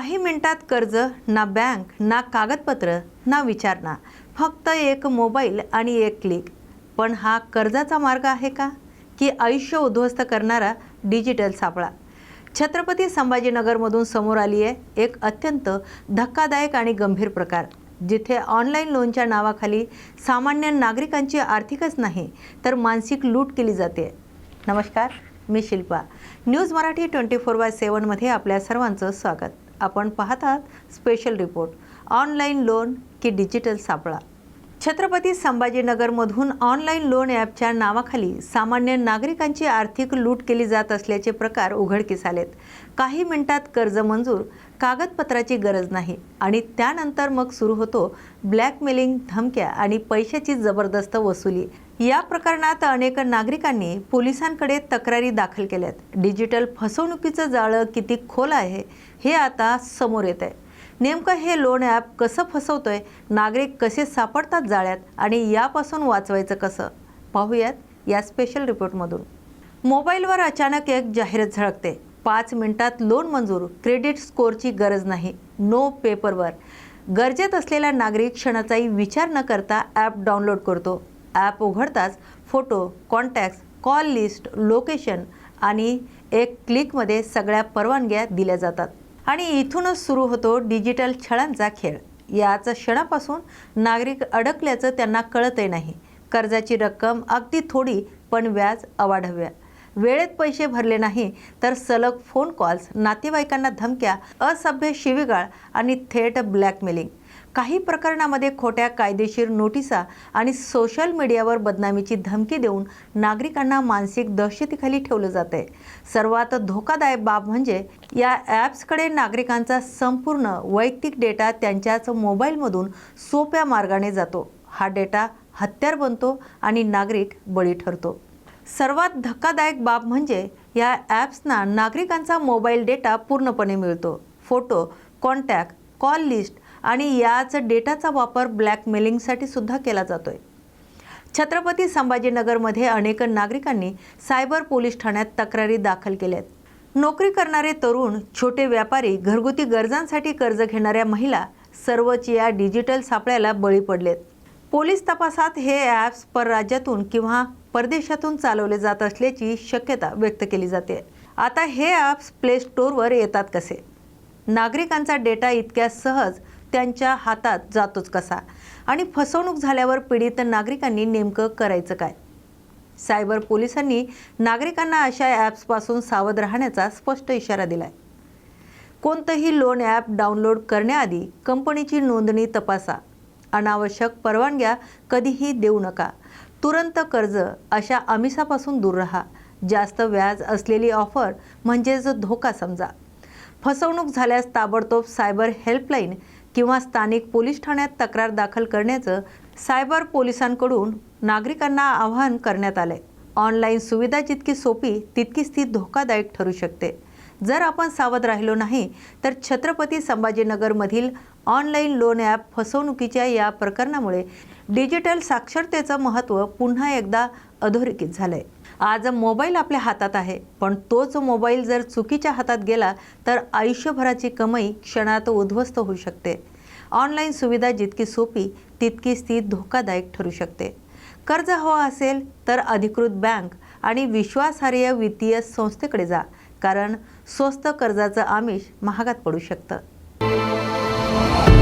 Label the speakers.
Speaker 1: काही मिनिटात कर्ज ना बँक ना कागदपत्र ना विचारणा. फक्त एक मोबाईल आणि एक क्लिक. पण हा कर्जाचा मार्ग आहे का? की आयुष्य उद्ध्वस्त करणारा डिजिटल सापळा? छत्रपती संभाजीनगरमधून समोर आली आहे एक अत्यंत धक्कादायक आणि गंभीर प्रकार. जिथे ऑनलाईन लोनच्या नावाखाली सामान्य नागरिकांची आर्थिकच नाही तर मानसिक लूट केली जाते. नमस्कार मी Shilpa. News Marathi twenty four by सेवनमध्ये आपल्या सर्वांचं स्वागत. आपण पाहतात स्पेशल रिपोर्ट ऑनलाईन लोन की डिजिटल सापळा. छत्रपती संभाजीनगरमधून ऑनलाईन लोन ॲपच्या नावाखाली सामान्य नागरिकांची आर्थिक लूट केली जात असल्याचे प्रकार उघडकीस आलेत. काही मिनिटात कर्ज मंजूर कागदपत्राची गरज नाही आणि त्यानंतर मग सुरू होतो ब्लॅकमेलिंग धमक्या आणि पैशाची जबरदस्त वसुली. या प्रकरणात अनेक नागरिकांनी पोलिसांकडे तक्रारी दाखल केल्यात. डिजिटल फसवणुकीचं जाळं किती खोल आहे हे आता समोर येत आहे नेमकं हे लोन ॲप कसं फसवतोय नागरिक कसे सापडतात जाळ्यात आणि यापासून वाचवायचं कसं? पाहूयात या स्पेशल रिपोर्टमधून मोबाईलवर अचानक एक जाहिरात झळकते. पाच मिनिटात लोन मंजूर क्रेडिट स्कोअरची गरज नाही. नो पेपरवर. गरजेत असलेला नागरिक क्षणाचाही विचार न करता ॲप डाउनलोड करतो. App उघडताच photo contacts call list location आणि एक क्लिकमध्ये सगळ्या परवानग्या दिल्या जातात. आणि इथूनच सुरू होतो डिजिटल छळांचा खेळ. याच क्षणापासून नागरिक अडकल्याचं त्यांना कळतही नाही. कर्जाची रक्कम अगदी थोडी पण व्याज अवाढव्या. वेळेत पैसे भरले नाही तर सलग फोन कॉल्स नातेवाईकांना धमक्या असभ्य शिवीगाळ आणि थेट ब्लॅकमेलिंग काही प्रकरणामध्ये खोट्या कायदेशीर नोटिसा आणि सोशल मीडियावर बदनामीची धमकी देऊन नागरिकांना मानसिक दहशतीखाली ठेवलं जात आहे सर्वात धोकादायक बाब म्हणजे या ॲप्सकडे नागरिकांचा संपूर्ण वैयक्तिक डेटा त्यांच्याच मोबाईलमधून सोप्या मार्गाने जातो. हा डेटा हत्यार बनतो आणि नागरिक बळी ठरतो. सर्वात धक्कादायक बाब म्हणजे या ॲप्सना नागरिकांचा मोबाईल डेटा पूर्णपणे मिळतो. फोटो कॉन्टॅक्ट कॉल लिस्ट आणि याच डेटाचा वापर ब्लॅकमेलिंगसाठी सुद्धा केला जातोय. छत्रपती संभाजीनगरमध्ये अनेक नागरिकांनी सायबर पोलीस ठाण्यात तक्रारी दाखल केल्यात. नोकरी करणारे तरुण छोटे व्यापारी घरगुती गरजांसाठी कर्ज घेणाऱ्या महिला सर्वच या डिजिटल सापळ्याला बळी पडलेत. पोलीस तपासात हे ॲप्स परराज्यातून किंवा परदेशातून चालवले जात असल्याची शक्यता व्यक्त केली जाते. आता हे ॲप्स प्ले स्टोअरवर येतात कसे? नागरिकांचा डेटा इतक्या सहज त्यांच्या हातात जातोच कसा? आणि फसवणूक झाल्यावर पीडित नागरिकांनी नेमकं करायचं काय? सायबर पोलिसांनी नागरिकांना अशा ॲप्सपासून सावध राहण्याचा स्पष्ट इशारा दिलाय. कोणतंही लोन ॲप डाउनलोड करण्याआधी कंपनीची नोंदणी तपासा. अनावश्यक परवानग्या कधीही देऊ नका. तुरंत कर्ज अशा आमिषापासून दूर राहा. जास्त व्याज असलेली ऑफर म्हणजेच धोका समजा. फसवणूक झाल्यास ताबडतोब सायबर हेल्पलाईन किंवा स्थानिक पोलीस ठाण्यात तक्रार दाखल करण्याचं सायबर पोलिसांकडून नागरिकांना आवाहन करण्यात आलंय. ऑनलाईन सुविधा जितकी सोपी तितकीच ती धोकादायक ठरू शकते. जर आपण सावध राहिलो नाही तर छत्रपती संभाजीनगरमधील ऑनलाईन लोन ॲप फसवणुकीच्या या प्रकरणामुळे डिजिटल साक्षरतेचं महत्त्व पुन्हा एकदा अधोरेखित झालं आहे आज मोबाईल आपल्या हातात आहे पण तोच मोबाईल जर चुकीच्या हातात गेला तर आयुष्यभराची कमाई क्षणात उद्ध्वस्त होऊ शकते. ऑनलाईन सुविधा जितकी सोपी तितकीच ती धोकादायक ठरू शकते. कर्ज हवं असेल तर अधिकृत बँक आणि विश्वासार्ह वित्तीय संस्थेकडे जा कारण स्वस्त कर्जाचं आमिष महागात पडू शकतं. Bye.